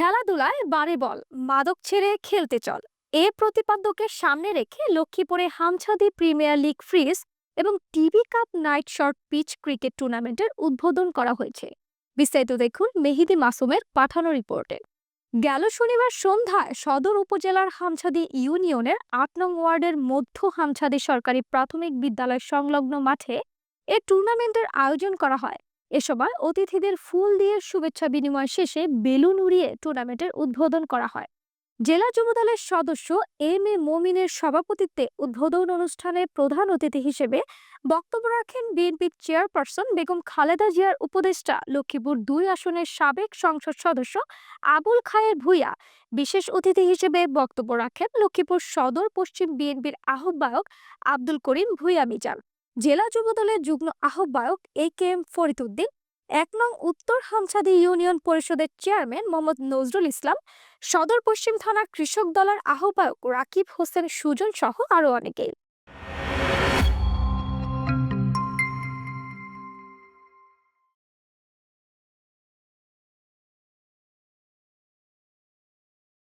খেলাধুলায় বারে বল, মাদক ছেড়ে খেলতে চল। এ প্রতিপাদ্যকে সামনে রেখে লক্ষ্মীপুরে হামছাদি প্রিমিয়ার লিগ ফ্রিজ এবং TV cup night short pitch cricket টুর্নামেন্টের উদ্বোধন করা হয়েছে। বিস্তারিত দেখুন মেহিদি মাসুমের পাঠানো রিপোর্টে। গেল শনিবার সন্ধ্যায় সদর উপজেলার হামছাদি ইউনিয়নের আট নং ওয়ার্ডের মধ্য হামছাদি সরকারি প্রাথমিক বিদ্যালয় সংলগ্ন মাঠে এ টুর্নামেন্টের আয়োজন করা হয়। এ সময় অতিথিদের ফুল দিয়ে শুভেচ্ছা বিনিময় শেষে বেলুন উড়িয়ে টুর্নামেন্টের উদ্বোধন করা হয়। জেলা যুবদলের সদস্য এম এ মমিনের সভাপতিত্বে উদ্বোধন অনুষ্ঠানে প্রধান অতিথি হিসেবে বক্তব্য রাখেন বিএনপির চেয়ারপারসন বেগম খালেদা জিয়ার উপদেষ্টা লক্ষ্মীপুর দুই আসনের সাবেক সংসদ সদস্য আবুল খায়ের ভূঁইয়া। বিশেষ অতিথি হিসেবে বক্তব্য রাখেন লক্ষ্মীপুর সদর পশ্চিম বিএনপির আহ্বায়ক আব্দুল করিম ভূঁইয়া মিজান। জেলা যুবদলের যুগ্ম আহ্বায়ক এ কে এম ফরিদুদ্দিন এক নং উত্তর হামছাদি ইউনিয়ন পরিষদের চেয়ারম্যান মোহাম্মদ নজরুল ইসলাম, সদর পশ্চিম থানার কৃষক দলের আহ্বায়ক রাকিব হোসেন সুজন সহ আরও অনেকেই।